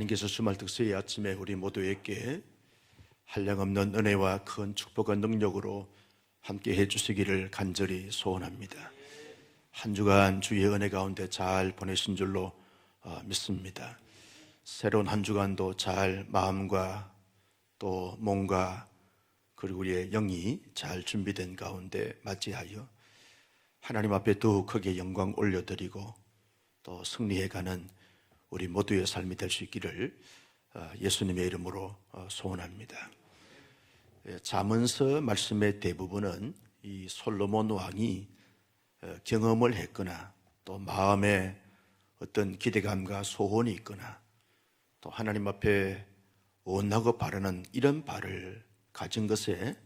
하나님께서 주말 특수의 아침에 우리 모두에게 한량없는 은혜와 큰 축복과 능력으로 함께 해주시기를 간절히 소원합니다. 한 주간 주의 은혜 가운데 잘 보내신 줄로 어, 믿습니다. 새로운 한 주간도 잘 마음과 또 몸과 그리고 우리의 영이 잘 준비된 가운데 맞이하여 하나님 앞에 더욱 크게 영광 올려드리고 또 승리해가는 우리 모두의 삶이 될 수 있기를 어, 예수님의 이름으로 어, 소원합니다. 예, 잠언서 말씀의 대부분은 이 솔로몬 왕이 어, 경험을 했거나 또 마음에 어떤 기대감과 소원이 있거나 또 하나님 앞에 원하고 바라는 이런 바를 가진 것에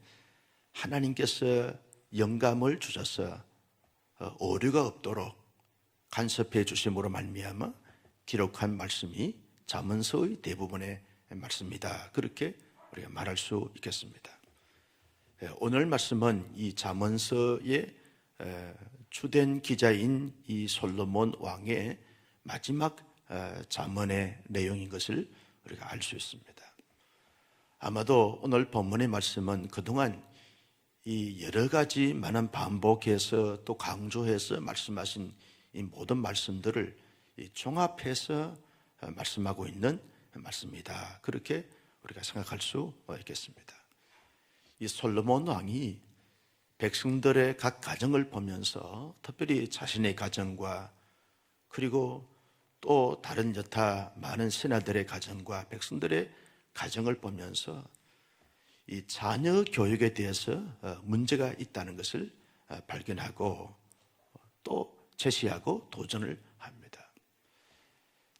하나님께서 영감을 주셔서 어, 오류가 없도록 간섭해 주심으로 말미암아 기록한 말씀이 잠언서의 대부분의 말씀이다. 그렇게 우리가 말할 수 있겠습니다. 예, 오늘 말씀은 이 에, 주된 기자인 이 솔로몬 왕의 마지막 어, 잠언의 내용인 것을 우리가 알 수 있습니다. 아마도 오늘 본문의 말씀은 그동안 이 여러 가지 많은 반복해서 또 강조해서 말씀하신 이 모든 말씀들을 이 종합해서 어, 말씀하고 있는 말씀이다. 그렇게 우리가 생각할 수 있겠습니다. 이 솔로몬 왕이 백성들의 각 가정을 보면서 특별히 자신의 가정과 그리고 또 다른 여타 많은 신하들의 가정과 백성들의 가정을 보면서 이 자녀 교육에 대해서 어, 문제가 있다는 것을 어, 발견하고 또 제시하고 도전을.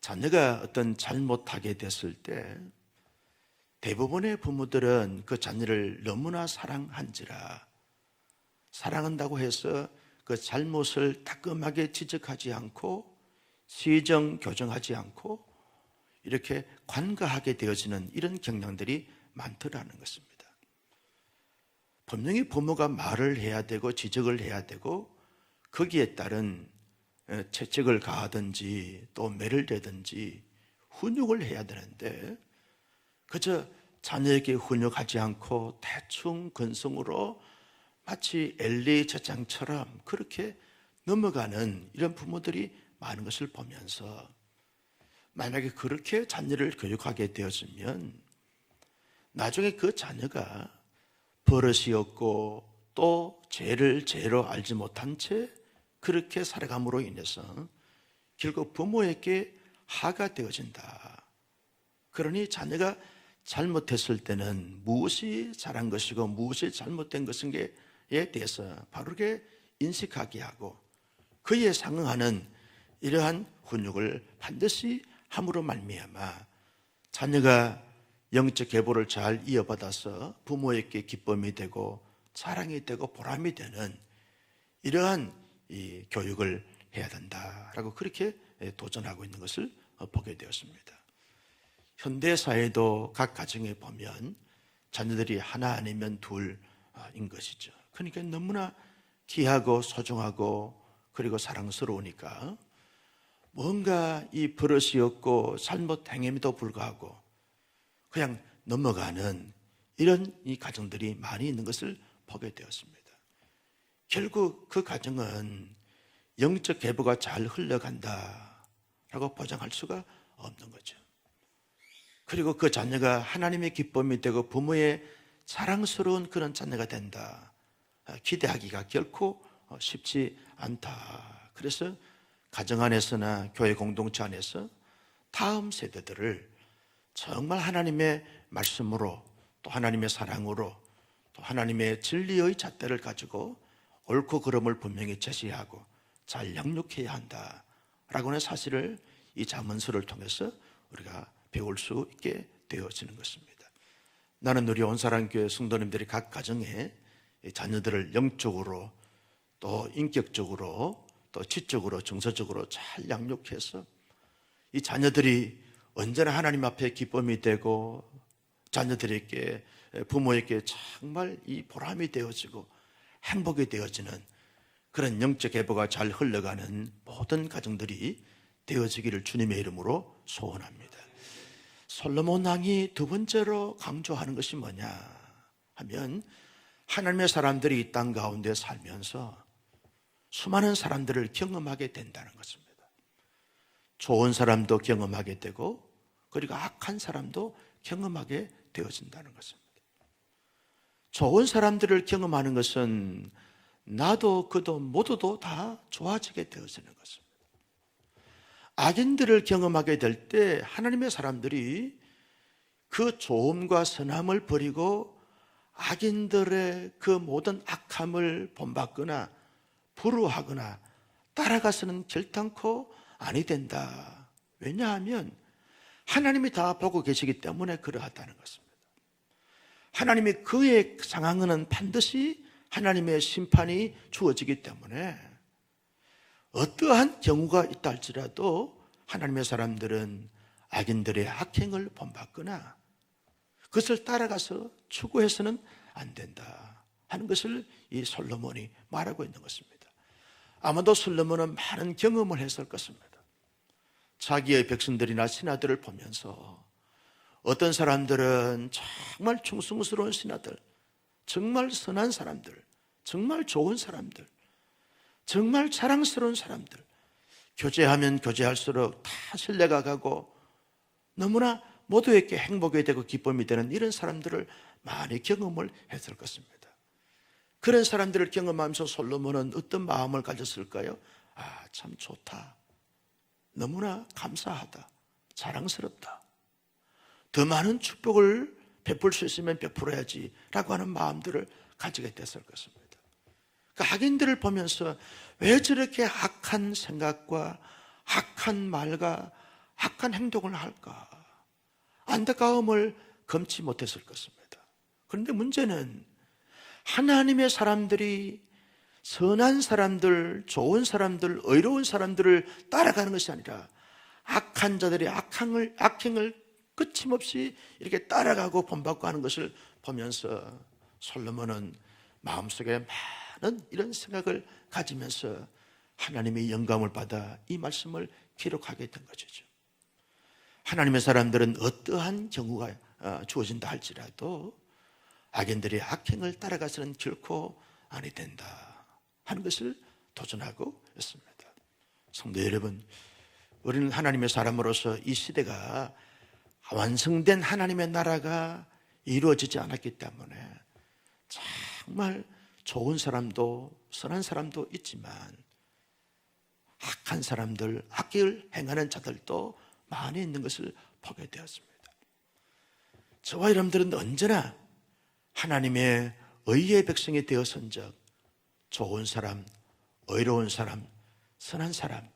자녀가 어떤 잘못하게 됐을 때 대부분의 부모들은 그 자녀를 너무나 사랑한지라 사랑한다고 해서 그 잘못을 따끔하게 지적하지 않고 시정 교정하지 않고 이렇게 관가하게 되어지는 이런 경향들이 많더라는 것입니다. 분명히 부모가 말을 해야 되고 지적을 해야 되고 거기에 따른 어, 채찍을 가하든지 또 매를 대든지 훈육을 해야 되는데 그저 자녀에게 훈육하지 않고 대충 근성으로 마치 엘리 저장처럼 그렇게 넘어가는 이런 부모들이 많은 것을 보면서 만약에 그렇게 자녀를 교육하게 되었으면 나중에 그 자녀가 버릇이 없고 또 죄를 죄로 알지 못한 채 그렇게 살아감으로 인해서 결국 부모에게 하가 되어진다. 그러니 자녀가 잘못했을 때는 무엇이 잘한 것이고 무엇이 잘못된 것인에 대해서 바르게 인식하게 하고 그에 상응하는 이러한 훈육을 반드시 함으로 말미암아 자녀가 영적 계보를 잘 이어받아서 부모에게 기쁨이 되고 사랑이 되고 보람이 되는 이러한 이 교육을 해야 된다라고 그렇게 도전하고 있는 것을 보게 되었습니다. 현대 사회도 각 가정에 보면 자녀들이 하나 아니면 둘인 것이죠. 그러니까 너무나 귀하고 소중하고 그리고 사랑스러우니까 뭔가 이 버릇이 없고 잘못 행함에도 불구하고 그냥 넘어가는 이런 이 가정들이 많이 있는 것을 보게 되었습니다. 결국 그 가정은 영적 계보가 잘 흘러간다라고 보장할 수가 없는 거죠. 그리고 그 자녀가 하나님의 기쁨이 되고 부모의 사랑스러운 그런 자녀가 된다. 기대하기가 결코 쉽지 않다. 그래서 가정 안에서나 교회 공동체 안에서 다음 세대들을 정말 하나님의 말씀으로 또 하나님의 사랑으로 또 하나님의 진리의 잣대를 가지고 옳고 그름을 분명히 제시하고 잘 양육해야 한다라고 하는 사실을 이 자문서를 통해서 우리가 배울 수 있게 되어지는 것입니다. 나는 우리 온사랑교회 성도님들이 각 가정에 자녀들을 영적으로 또 인격적으로 또 지적으로 정서적으로 잘 양육해서 이 자녀들이 언제나 하나님 앞에 기쁨이 되고 자녀들에게 부모에게 정말 이 보람이 되어지고 행복이 되어지는 그런 영적 계보가 잘 흘러가는 모든 가정들이 되어지기를 주님의 이름으로 소원합니다. 솔로몬 왕이 두 번째로 강조하는 것이 뭐냐 하면 하나님의 사람들이 이 땅 가운데 살면서 수많은 사람들을 경험하게 된다는 것입니다. 좋은 사람도 경험하게 되고 그리고 악한 사람도 경험하게 되어진다는 것입니다. 좋은 사람들을 경험하는 것은 나도 그도 모두도 다 좋아지게 되어지는 것입니다. 악인들을 경험하게 될 때 하나님의 사람들이 그 좋음과 선함을 버리고 악인들의 그 모든 악함을 본받거나 불우하거나 따라가서는 결단코 아니 된다. 왜냐하면 하나님이 다 보고 계시기 때문에 그러하다는 것입니다. 하나님이 그의 상황은 반드시 하나님의 심판이 주어지기 때문에 어떠한 경우가 있다 할지라도 하나님의 사람들은 악인들의 악행을 본받거나 그것을 따라가서 추구해서는 안 된다 하는 것을 이 솔로몬이 말하고 있는 것입니다. 아마도 솔로몬은 많은 경험을 했을 것입니다. 자기의 백성들이나 신하들을 보면서 어떤 사람들은 정말 충성스러운 신하들, 정말 선한 사람들, 정말 좋은 사람들, 정말 자랑스러운 사람들, 교제하면 교제할수록 다 신뢰가 가고 너무나 모두에게 행복이 되고 기쁨이 되는 이런 사람들을 많이 경험을 했을 것입니다. 그런 사람들을 경험하면서 솔로몬은 어떤 마음을 가졌을까요? 아, 참 좋다. 너무나 감사하다. 자랑스럽다. 더 많은 축복을 베풀 수 있으면 베풀어야지 라고 하는 마음들을 가지게 됐을 것입니다. 그 악인들을 보면서 왜 저렇게 악한 생각과 악한 말과 악한 행동을 할까? 안타까움을 금치 못했을 것입니다. 그런데 문제는 하나님의 사람들이 선한 사람들, 좋은 사람들, 의로운 사람들을 따라가는 것이 아니라 악한 자들의 악행을, 악행을 끝임없이 이렇게 따라가고 본받고 하는 것을 보면서 솔로몬은 마음속에 많은 이런 생각을 가지면서 하나님의 영감을 받아 이 말씀을 기록하게 된 것이죠. 하나님의 사람들은 어떠한 경우가 어, 주어진다 할지라도 악인들의 악행을 따라가서는 결코 아니 된다. 하는 것을 도전하고 있습니다. 성도 여러분, 우리는 하나님의 사람으로서 이 시대가 완성된 하나님의 나라가 이루어지지 않았기 때문에 정말 좋은 사람도 선한 사람도 있지만 악한 사람들, 악을 행하는 자들도 많이 있는 것을 보게 되었습니다. 저와 여러분들은 언제나 하나님의 의의 백성이 되어선 적 좋은 사람, 의로운 사람, 선한 사람,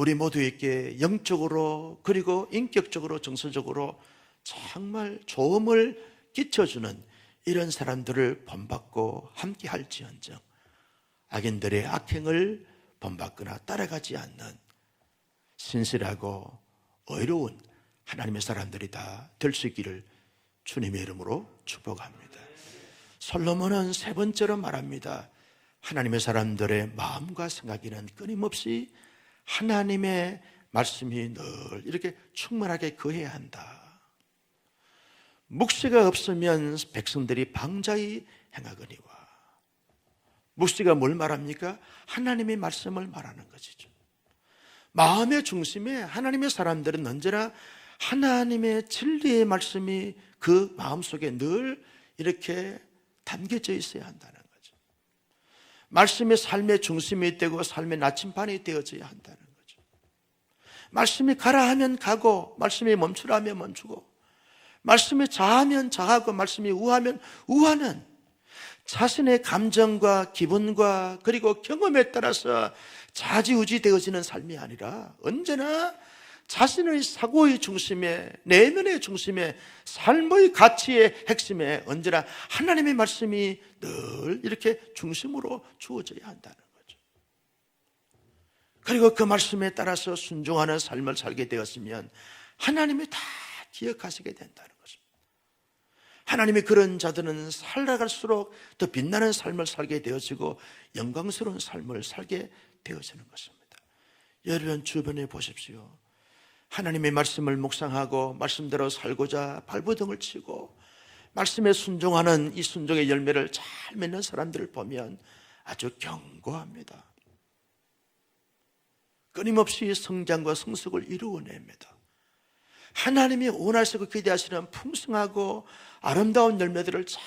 우리 모두에게 영적으로 그리고 인격적으로 정서적으로 정말 좋음을 끼쳐주는 이런 사람들을 본받고 함께 할지언정 악인들의 악행을 본받거나 따라가지 않는 신실하고 의로운 하나님의 사람들이 다 될 수 있기를 주님의 이름으로 축복합니다. 솔로몬은 세 번째로 말합니다. 하나님의 사람들의 마음과 생각에는 끊임없이 하나님의 말씀이 늘 이렇게 충만하게 거해야 한다. 묵시가 없으면 백성들이 방자히 행하거니와. 묵시가 뭘 말합니까? 하나님의 말씀을 말하는 것이죠. 마음의 중심에 하나님의 사람들은 언제나 하나님의 진리의 말씀이 그 마음 속에 늘 이렇게 담겨져 있어야 한다는 말씀이 삶의 중심이 되고 삶의 나침반이 되어져야 한다는 거죠. 말씀이 가라 하면 가고, 말씀이 멈추라 하면 멈추고, 말씀이 자하면 자하고, 말씀이 우하면 우하는 자신의 감정과 기분과 그리고 경험에 따라서 자지우지 되어지는 삶이 아니라 언제나 자신의 사고의 중심에, 내면의 중심에, 삶의 가치의 핵심에 언제나 하나님의 말씀이 늘 이렇게 중심으로 주어져야 한다는 거죠. 그리고 그 말씀에 따라서 순종하는 삶을 살게 되었으면 하나님이 다 기억하시게 된다는 것입니다. 하나님이 그런 자들은 살아갈수록 더 빛나는 삶을 살게 되어지고 영광스러운 삶을 살게 되어지는 것입니다. 여러분 주변에 보십시오. 하나님의 말씀을 묵상하고 말씀대로 살고자 발버둥을 치고 말씀에 순종하는 이 순종의 열매를 잘 맺는 사람들을 보면 아주 견고합니다. 끊임없이 성장과 성숙을 이루어냅니다. 하나님이 원하시고 기대하시는 풍성하고 아름다운 열매들을 잘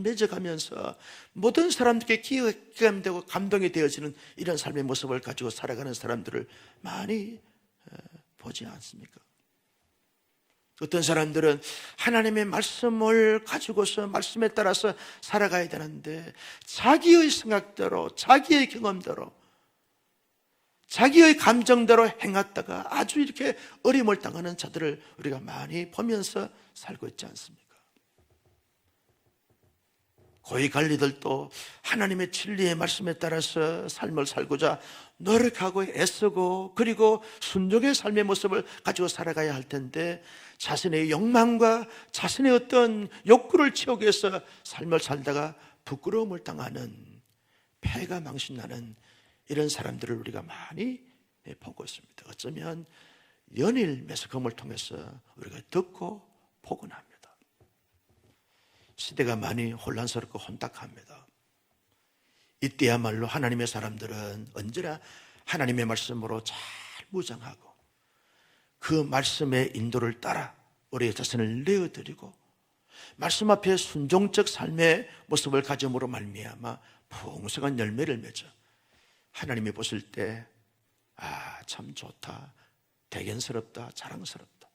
맺어가면서 모든 사람들께 기감되고 감동이 되어지는 이런 삶의 모습을 가지고 살아가는 사람들을 많이 어, 보지 않습니까? 어떤 사람들은 하나님의 말씀을 가지고서 말씀에 따라서 살아가야 되는데 자기의 생각대로 자기의 경험대로 자기의 감정대로 행했다가 아주 이렇게 어림을 당하는 자들을 우리가 많이 보면서 살고 있지 않습니까? 고위 관리들도 하나님의 진리의 말씀에 따라서 삶을 살고자 노력하고 애쓰고 그리고 순종의 삶의 모습을 가지고 살아가야 할 텐데 자신의 욕망과 자신의 어떤 욕구를 채우기 위해서 삶을 살다가 부끄러움을 당하는 폐가 망신나는 이런 사람들을 우리가 많이 보고 있습니다. 어쩌면 연일 매스컴을 통해서 우리가 듣고 보고 납니다. 시대가 많이 혼란스럽고 혼탁합니다. 이때야말로 하나님의 사람들은 언제나 하나님의 말씀으로 잘 무장하고 그 말씀의 인도를 따라 우리의 자신을 내어드리고 말씀 앞에 순종적 삶의 모습을 가짐으로 말미암아 풍성한 열매를 맺어 하나님이 보실 때 아, 참 좋다. 대견스럽다. 자랑스럽다.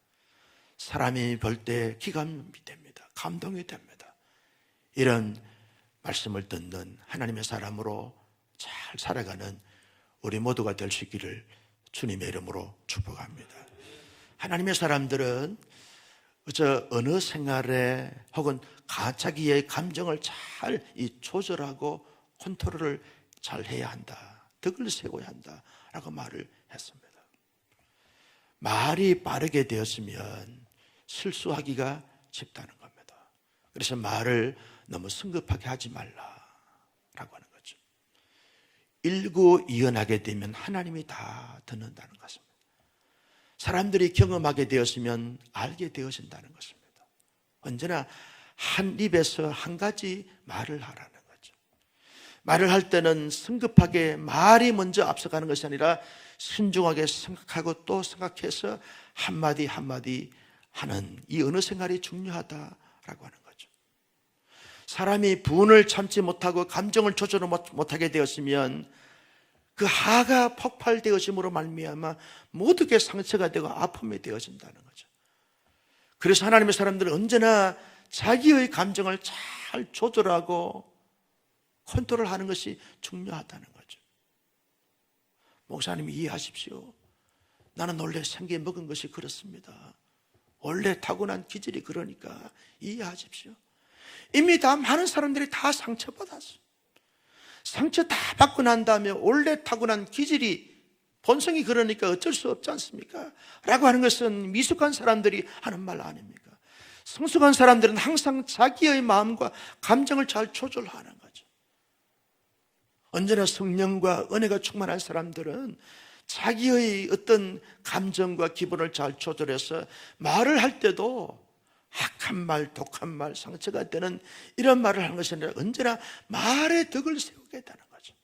사람이 볼 때 기감이 됩니다. 감동이 됩니다. 이런 말씀을 듣는 하나님의 사람으로 잘 살아가는 우리 모두가 될 수 있기를 주님의 이름으로 축복합니다. 하나님의 사람들은 저 어느 생활에 혹은 자기의 감정을 잘 조절하고 컨트롤을 잘 해야 한다. 덕을 세워야 한다. 라고 말을 했습니다. 말이 빠르게 되었으면 실수하기가 쉽다는 겁니다. 그래서 말을 너무 성급하게 하지 말라라고 하는 거죠. 일구이연하게 되면 하나님이 다 듣는다는 것입니다. 사람들이 경험하게 되었으면 알게 되어진다는 것입니다. 언제나 한 입에서 한 가지 말을 하라는 거죠. 말을 할 때는 성급하게 말이 먼저 앞서가는 것이 아니라 신중하게 생각하고 또 생각해서 한마디 한마디 하는 이 언어 생활이 중요하다라고 하는 사람이 분을 참지 못하고 감정을 조절 못하게 되었으면 그 하가 폭발되어짐으로 말미암아 모두게 상처가 되고 아픔이 되어진다는 거죠. 그래서 하나님의 사람들은 언제나 자기의 감정을 잘 조절하고 컨트롤하는 것이 중요하다는 거죠. 목사님 이해하십시오. 나는 원래 생겨 먹은 것이 그렇습니다. 원래 타고난 기질이 그러니까 이해하십시오. 이미 다 많은 사람들이 다 상처받았어. 상처 다 받고 난 다음에 원래 타고난 기질이 본성이 그러니까 어쩔 수 없지 않습니까? 라고 하는 것은 미숙한 사람들이 하는 말 아닙니까? 성숙한 사람들은 항상 자기의 마음과 감정을 잘 조절하는 거죠. 언제나 성령과 은혜가 충만한 사람들은 자기의 어떤 감정과 기분을 잘 조절해서 말을 할 때도 악한 말, 독한 말, 상처가 되는 이런 말을 하는 것이 아니라 언제나 말의 덕을 세우게 되는 거죠.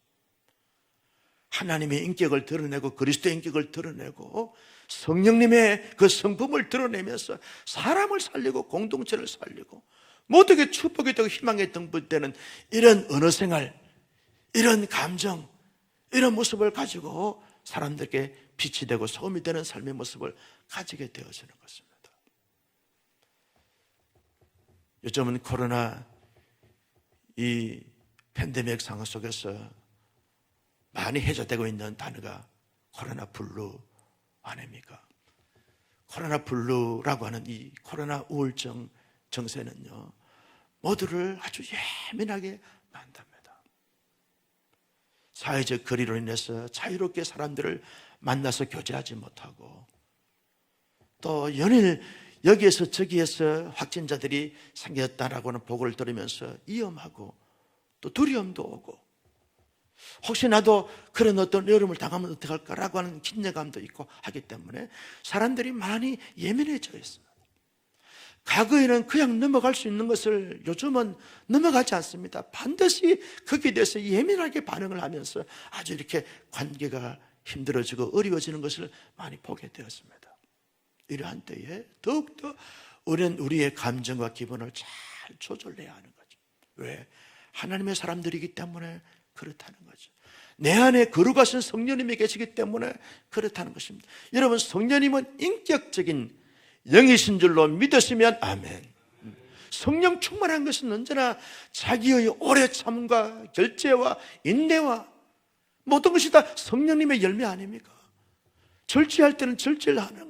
하나님의 인격을 드러내고 그리스도의 인격을 드러내고 성령님의 그 성품을 드러내면서 사람을 살리고 공동체를 살리고 모두에게 축복이 되고 희망의 등불되는 이런 언어 생활, 이런 감정, 이런 모습을 가지고 사람들에게 빛이 되고 소음이 되는 삶의 모습을 가지게 되어지는 것입니다. 요즘은 코로나 이 팬데믹 상황 속에서 많이 해제되고 있는 단어가 코로나 블루 아닙니까? 코로나 블루라고 하는 이 코로나 우울증 정세는요, 모두를 아주 예민하게 만듭니다. 사회적 거리로 인해서 자유롭게 사람들을 만나서 교제하지 못하고 또 연일 여기에서 저기에서 확진자들이 생겼다라고 하는 보고를 들으면서 위험하고 또 두려움도 오고 혹시 나도 그런 어떤 어려움을 당하면 어떡할까라고 하는 긴장감도 있고 하기 때문에 사람들이 많이 예민해져 있어요. 과거에는 그냥 넘어갈 수 있는 것을 요즘은 넘어가지 않습니다. 반드시 거기에 대해서 예민하게 반응을 하면서 아주 이렇게 관계가 힘들어지고 어려워지는 것을 많이 보게 되었습니다. 이러한 때에 더욱더 우리는 우리의 감정과 기분을 잘 조절해야 하는 거죠. 왜? 하나님의 사람들이기 때문에 그렇다는 거죠. 내 안에 거룩하신 성령님이 계시기 때문에 그렇다는 것입니다. 여러분, 성령님은 인격적인 영이신 줄로 믿으시면 아멘. 성령 충만한 것은 언제나 자기의 오래 참과 결제와 인내와 모든 것이 다 성령님의 열매 아닙니까? 절제할 때는 절제를 하는.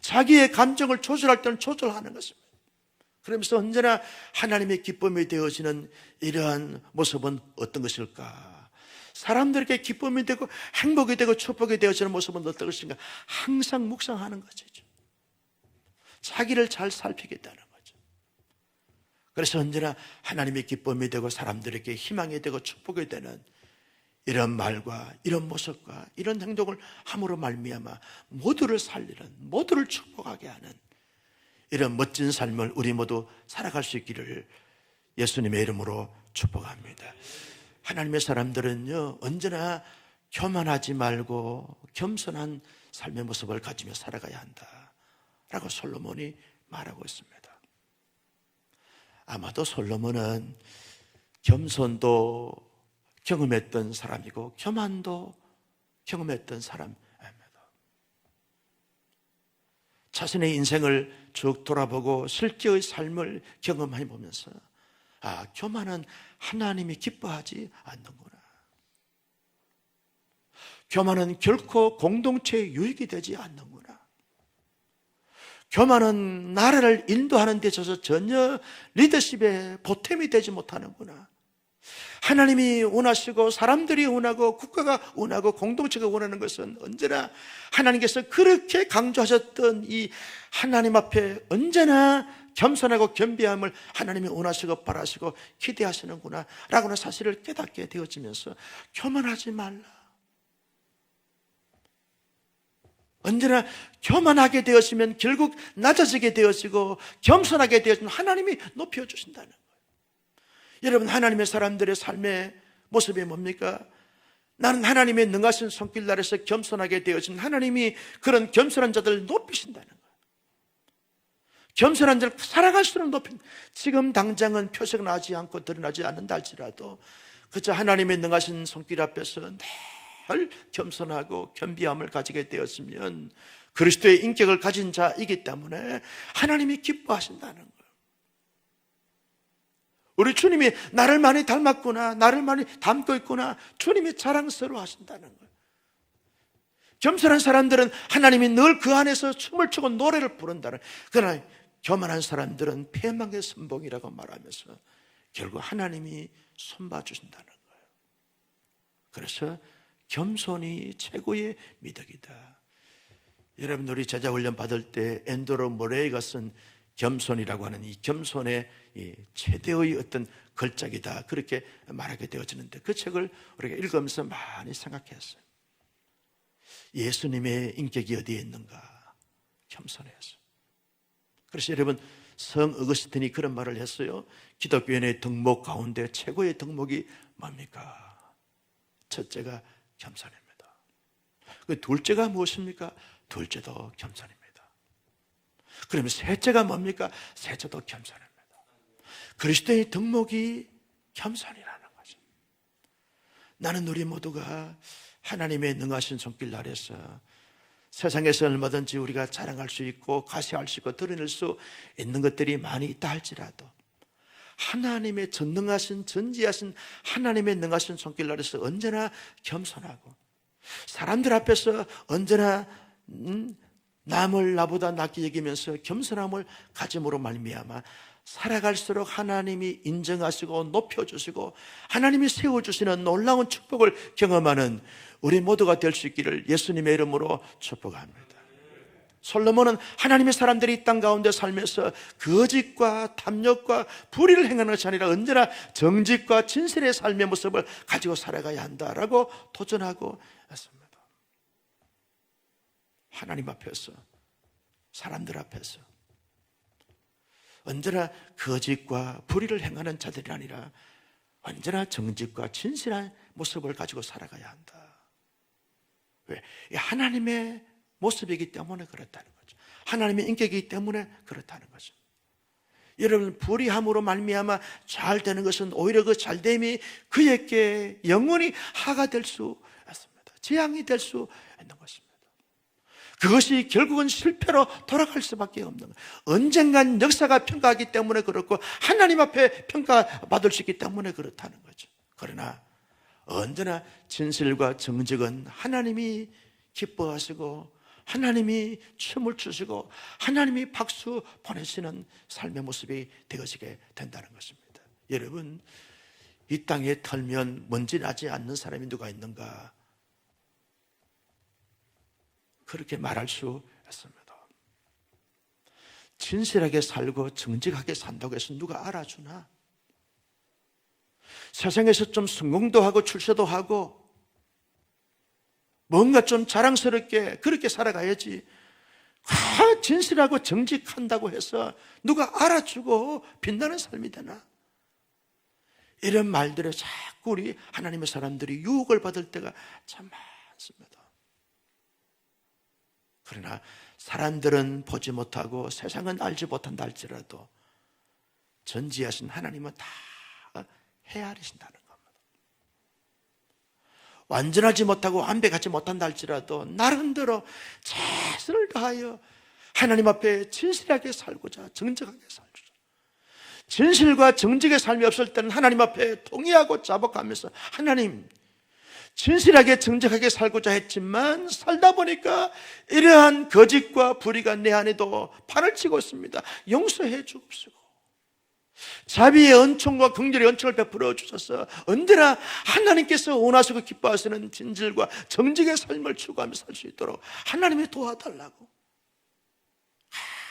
자기의 감정을 조절할 때는 조절하는 것입니다. 그러면서 언제나 하나님의 기쁨이 되어지는 이러한 모습은 어떤 것일까? 사람들에게 기쁨이 되고 행복이 되고 축복이 되어지는 모습은 어떤 것인가? 항상 묵상하는 것이죠. 자기를 잘 살피겠다는 거죠. 그래서 언제나 하나님의 기쁨이 되고 사람들에게 희망이 되고 축복이 되는 이런 말과 이런 모습과 이런 행동을 함으로 말미암아 모두를 살리는 모두를 축복하게 하는 이런 멋진 삶을 우리 모두 살아갈 수 있기를 예수님의 이름으로 축복합니다. 하나님의 사람들은요 언제나 교만하지 말고 겸손한 삶의 모습을 가지며 살아가야 한다라고 솔로몬이 말하고 있습니다. 아마도 솔로몬은 겸손도 경험했던 사람이고 교만도 경험했던 사람입니다. 자신의 인생을 쭉 돌아보고 실제의 삶을 경험해 보면서 아, 교만은 하나님이 기뻐하지 않는구나. 교만은 결코 공동체의 유익이 되지 않는구나. 교만은 나라를 인도하는 데 있어서 전혀 리더십에 보탬이 되지 못하는구나. 하나님이 원하시고 사람들이 원하고 국가가 원하고 공동체가 원하는 것은 언제나 하나님께서 그렇게 강조하셨던 이 하나님 앞에 언제나 겸손하고 겸비함을 하나님이 원하시고 바라시고 기대하시는구나 라고 는 사실을 깨닫게 되어지면서 교만하지 말라. 언제나 교만하게 되었으면 결국 낮아지게 되어지고 겸손하게 되어지면 하나님이 높여주신다는 여러분 하나님의 사람들의 삶의 모습이 뭡니까? 나는 하나님의 능하신 손길 나라에서 겸손하게 되어진 하나님이 그런 겸손한 자들을 높이신다는 거예요. 겸손한 자를 살아갈수록 높인 지금 당장은 표적 나지 않고 드러나지 않는다 할지라도 그저 하나님의 능하신 손길 앞에서 늘 겸손하고 겸비함을 가지게 되었으면 그리스도의 인격을 가진 자이기 때문에 하나님이 기뻐하신다는 거예요. 우리 주님이 나를 많이 닮았구나, 나를 많이 닮고 있구나, 주님이 자랑스러워 하신다는 거예요. 겸손한 사람들은 하나님이 늘 그 안에서 춤을 추고 노래를 부른다는, 그러나 교만한 사람들은 패망의 선봉이라고 말하면서 결국 하나님이 손봐 주신다는 거예요. 그래서 겸손이 최고의 미덕이다. 여러분 우리 제자 훈련 받을 때 엔도로 모레이가 쓴 겸손이라고 하는 이 겸손의 이 최대의 어떤 걸작이다 그렇게 말하게 되어지는데 그 책을 우리가 읽으면서 많이 생각했어요. 예수님의 인격이 어디에 있는가? 겸손해서. 그래서 여러분 성 어거스틴이 그런 말을 했어요. 기독교인의 덕목 가운데 최고의 덕목이 뭡니까? 첫째가 겸손입니다. 그 둘째가 무엇입니까? 둘째도 겸손입니다. 그러면 셋째가 뭡니까? 셋째도 겸손입니다. 그리스도의 덕목이 겸손이라는 거죠. 나는 우리 모두가 하나님의 능하신 손길 아래서 세상에서 얼마든지 우리가 자랑할 수 있고 가시할 수 있고 드러낼 수 있는 것들이 많이 있다 할지라도 하나님의 전능하신 전지하신 하나님의 능하신 손길 아래서 언제나 겸손하고 사람들 앞에서 언제나 음, 남을 나보다 낫게 여기면서 겸손함을 가짐으로 말미암아 살아갈수록 하나님이 인정하시고 높여주시고 하나님이 세워주시는 놀라운 축복을 경험하는 우리 모두가 될 수 있기를 예수님의 이름으로 축복합니다. 솔로몬은 하나님의 사람들이 이 땅 가운데 살면서 거짓과 탐욕과 불의를 행하는 것이 아니라 언제나 정직과 진실의 삶의 모습을 가지고 살아가야 한다라고 도전하고 했습니다. 하나님 앞에서 사람들 앞에서 언제나 거짓과 불의를 행하는 자들이 아니라 언제나 정직과 진실한 모습을 가지고 살아가야 한다. 왜? 이 하나님의 모습이기 때문에 그렇다는 거죠. 하나님의 인격이기 때문에 그렇다는 거죠. 여러분 불의함으로 말미암아 잘 되는 것은 오히려 그 잘됨이 그에게 영원히 하가 될 수 있습니다. 재앙이 될 수 있는 것입니다. 그것이 결국은 실패로 돌아갈 수밖에 없는 거예요. 언젠간 역사가 평가하기 때문에 그렇고 하나님 앞에 평가받을 수 있기 때문에 그렇다는 거죠. 그러나 언제나 진실과 정직은 하나님이 기뻐하시고 하나님이 춤을 추시고 하나님이 박수 보내시는 삶의 모습이 되어지게 된다는 것입니다. 여러분 이 땅에 털면 먼지 나지 않는 사람이 누가 있는가? 그렇게 말할 수 있습니다. 진실하게 살고 정직하게 산다고 해서 누가 알아주나? 세상에서 좀 성공도 하고 출세도 하고 뭔가 좀 자랑스럽게 그렇게 살아가야지. 아, 진실하고 정직한다고 해서 누가 알아주고 빛나는 삶이 되나? 이런 말들에 자꾸 우리 하나님의 사람들이 유혹을 받을 때가 참 많습니다. 그러나 사람들은 보지 못하고 세상은 알지 못한다 할지라도 전지하신 하나님은 다 헤아리신다는 겁니다. 완전하지 못하고 완벽하지 못한다 할지라도 나름대로 최선을 다하여 하나님 앞에 진실하게 살고자 정직하게 살고자 진실과 정직의 삶이 없을 때는 하나님 앞에 동의하고 자복하면서 하나님 진실하게 정직하게 살고자 했지만 살다 보니까 이러한 거짓과 불의가 내 안에도 판을 치고 있습니다. 용서해 주옵시고 자비의 은총과 긍휼의 은총을 베풀어 주셔서 언제나 하나님께서 원하시고 기뻐하시는 진실과 정직의 삶을 추구하며 살 수 있도록 하나님이 도와달라고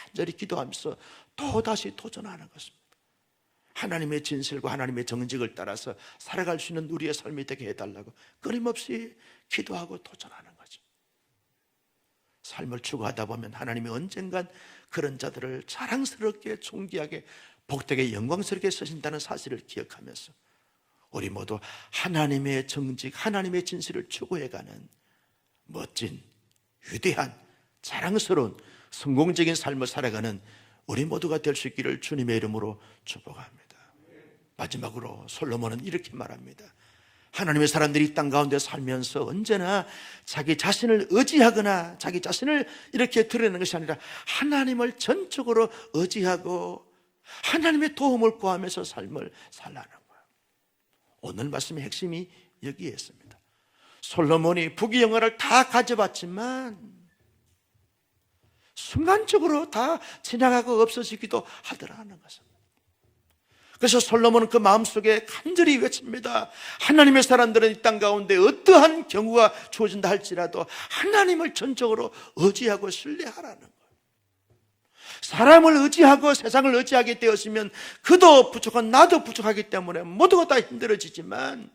간절히 기도하면서 또 다시 도전하는 것입니다. 하나님의 진실과 하나님의 정직을 따라서 살아갈 수 있는 우리의 삶이 되게 해달라고 끊임없이 기도하고 도전하는 거죠. 삶을 추구하다 보면 하나님이 언젠간 그런 자들을 자랑스럽게 존귀하게 복되게 영광스럽게 쓰신다는 사실을 기억하면서 우리 모두 하나님의 정직, 하나님의 진실을 추구해가는 멋진, 위대한, 자랑스러운 성공적인 삶을 살아가는 우리 모두가 될 수 있기를 주님의 이름으로 축복합니다. 마지막으로 솔로몬은 이렇게 말합니다. 하나님의 사람들이 이땅 가운데 살면서 언제나 자기 자신을 의지하거나 자기 자신을 이렇게 드러내는 것이 아니라 하나님을 전적으로 의지하고 하나님의 도움을 구하면서 삶을 살라는 거예요. 오늘 말씀의 핵심이 여기에 있습니다. 솔로몬이 부귀 영화를 다 가져봤지만 순간적으로 다 지나가고 없어지기도 하더라는 것입니다. 그래서 솔로몬은 그 마음속에 간절히 외칩니다. 하나님의 사람들은 이 땅 가운데 어떠한 경우가 주어진다 할지라도 하나님을 전적으로 의지하고 신뢰하라는. 사람을 의지하고 세상을 의지하게 되었으면 그도 부족한 나도 부족하기 때문에 모두가 다 힘들어지지만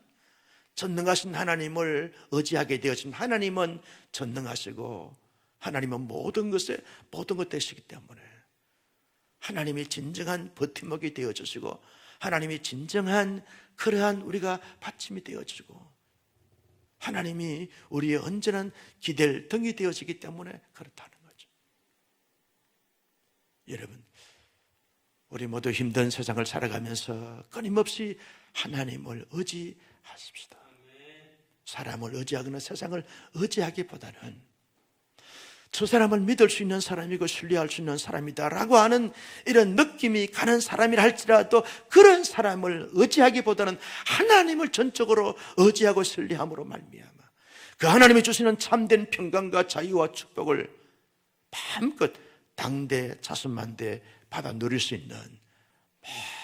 전능하신 하나님을 의지하게 되었으면 하나님은 전능하시고 하나님은 모든 것에 모든 것 되시기 때문에 하나님이 진정한 버팀목이 되어 주시고 하나님이 진정한 그러한 우리가 받침이 되어 주고 하나님이 우리의 언제나 기댈 등이 되어지기 때문에 그렇다는 거죠. 여러분, 우리 모두 힘든 세상을 살아가면서 끊임없이 하나님을 의지하십시다. 사람을 의지하거나 세상을 의지하기보다는 저 사람을 믿을 수 있는 사람이고 신뢰할 수 있는 사람이다라고 하는 이런 느낌이 가는 사람이라 할지라도 그런 사람을 의지하기보다는 하나님을 전적으로 의지하고 신뢰함으로 말미암아 그 하나님이 주시는 참된 평강과 자유와 축복을 마음껏 당대 자손만대 받아 누릴 수 있는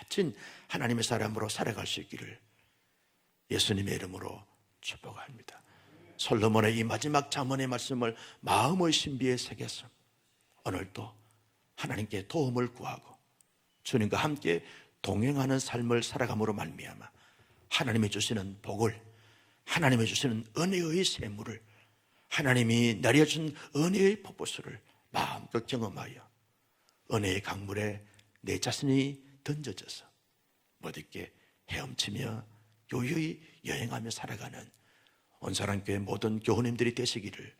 멋진 하나님의 사람으로 살아갈 수 있기를 예수님의 이름으로 축복합니다. 솔로몬의 이 마지막 잠언의 말씀을 마음의 신비에 새겼어. 오늘도 하나님께 도움을 구하고 주님과 함께 동행하는 삶을 살아감으로 말미암아 하나님이 주시는 복을 하나님이 주시는 은혜의 샘물을 하나님이 내려준 은혜의 폭포수를 마음껏 경험하여 은혜의 강물에 내 자신이 던져져서 못있게 헤엄치며 요요히 여행하며 살아가는 온사랑교회 모든 교우님들이 되시기를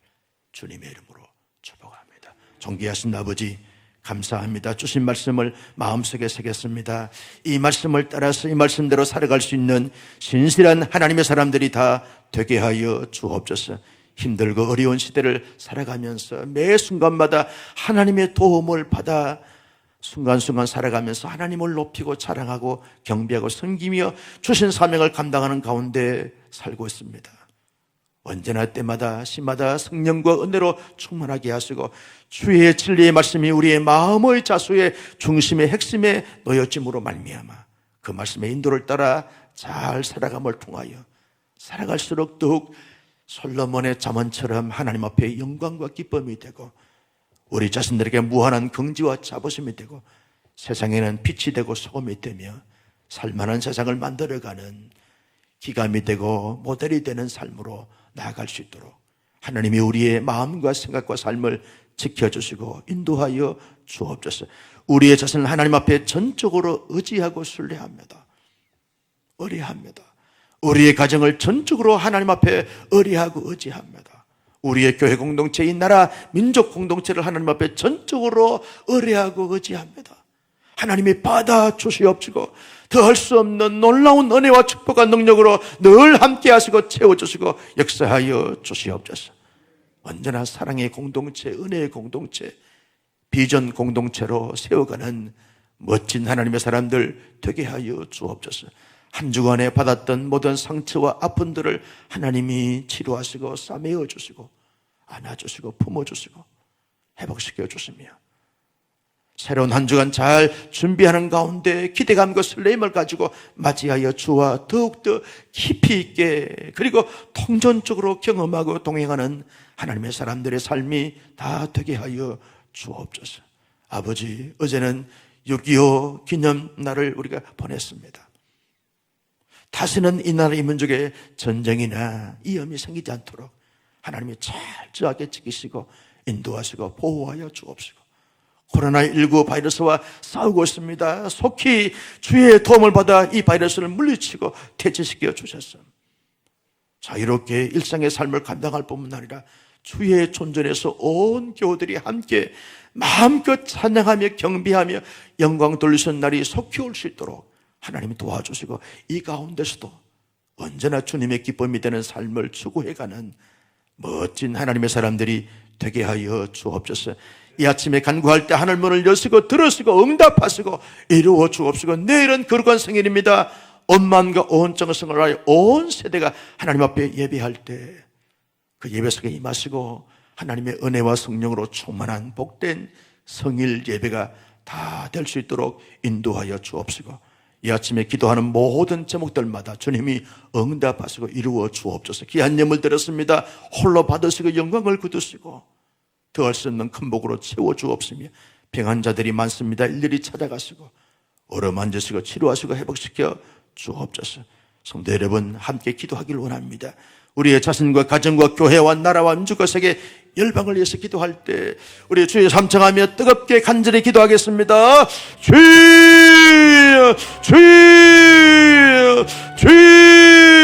주님의 이름으로 축복합니다. 존귀하신 아버지 감사합니다. 주신 말씀을 마음속에 새겼습니다. 이 말씀을 따라서 이 말씀대로 살아갈 수 있는 신실한 하나님의 사람들이 다 되게 하여 주옵소서. 힘들고 어려운 시대를 살아가면서 매 순간마다 하나님의 도움을 받아 순간순간 살아가면서 하나님을 높이고 자랑하고 경배하고 섬기며 주신 사명을 감당하는 가운데 살고 있습니다. 언제나 때마다 시마다 성령과 은혜로 충만하게 하시고 주의 진리의 말씀이 우리의 마음의 자수의 중심의 핵심에 놓여짐으로 말미암아 그 말씀의 인도를 따라 잘 살아감을 통하여 살아갈수록 더욱 솔로몬의 잠언처럼 하나님 앞에 영광과 기쁨이 되고 우리 자신들에게 무한한 긍지와 자부심이 되고 세상에는 빛이 되고 소금이 되며 살만한 세상을 만들어가는 기감이 되고 모델이 되는 삶으로 나아갈 수 있도록 하나님이 우리의 마음과 생각과 삶을 지켜주시고 인도하여 주옵소서. 우리의 자신을 하나님 앞에 전적으로 의지하고 신뢰합니다. 의뢰합니다. 우리의 가정을 전적으로 하나님 앞에 의뢰하고 의지합니다. 우리의 교회 공동체, 이 나라 민족 공동체를 하나님 앞에 전적으로 의뢰하고 의지합니다. 하나님이 받아 주시옵시고 더할 수 없는 놀라운 은혜와 축복과 능력으로 늘 함께 하시고 채워주시고 역사하여 주시옵소서. 언제나 사랑의 공동체, 은혜의 공동체, 비전 공동체로 세워가는 멋진 하나님의 사람들 되게 하여 주옵소서. 한 주간에 받았던 모든 상처와 아픔들을 하나님이 치료하시고 싸매어 주시고 안아주시고 품어주시고 회복시켜 주시며 새로운 한 주간 잘 준비하는 가운데 기대감과 설레임을 가지고 맞이하여 주와 더욱더 깊이 있게 그리고 통전적으로 경험하고 동행하는 하나님의 사람들의 삶이 다 되게 하여 주옵소서. 아버지, 어제는 6.25 기념날을 우리가 보냈습니다. 다시는 이 나라 이 민족에 전쟁이나 위험이 생기지 않도록 하나님이 철저하게 지키시고 인도하시고 보호하여 주옵시고 코로나19 바이러스와 싸우고 있습니다. 속히 주의 도움을 받아 이 바이러스를 물리치고 퇴치시켜 주셨습니다. 자유롭게 일상의 삶을 감당할 뿐만 아니라 주의 존전에서 온 교우들이 함께 마음껏 찬양하며 경비하며 영광 돌리신 날이 속히 올 수 있도록 하나님이 도와주시고 이 가운데서도 언제나 주님의 기쁨이 되는 삶을 추구해가는 멋진 하나님의 사람들이 되게 하여 주옵소서. 이 아침에 간구할 때 하늘 문을 여시고 들으시고 응답하시고 이루어 주옵시고 내일은 거룩한 생일입니다. 온 만과 온 정성을 하여 온 세대가 하나님 앞에 예배할 때 그 예배 속에 임하시고 하나님의 은혜와 성령으로 충만한 복된 성일 예배가 다 될 수 있도록 인도하여 주옵시고 이 아침에 기도하는 모든 제목들마다 주님이 응답하시고 이루어 주옵소서 귀한 예물 드렸습니다 홀로 받으시고 영광을 거두시고 더할 수 없는 큰 복으로 채워 주옵시며 병한 자들이 많습니다. 일일이 찾아가시고 어루만지시고 치료하시고 회복시켜 주옵소서. 성도 여러분 함께 기도하기를 원합니다. 우리의 자신과 가정과 교회와 나라와 민족과 세계 열방을 위해서 기도할 때 우리 주의 삼청하며 뜨겁게 간절히 기도하겠습니다. 주여 주여 주여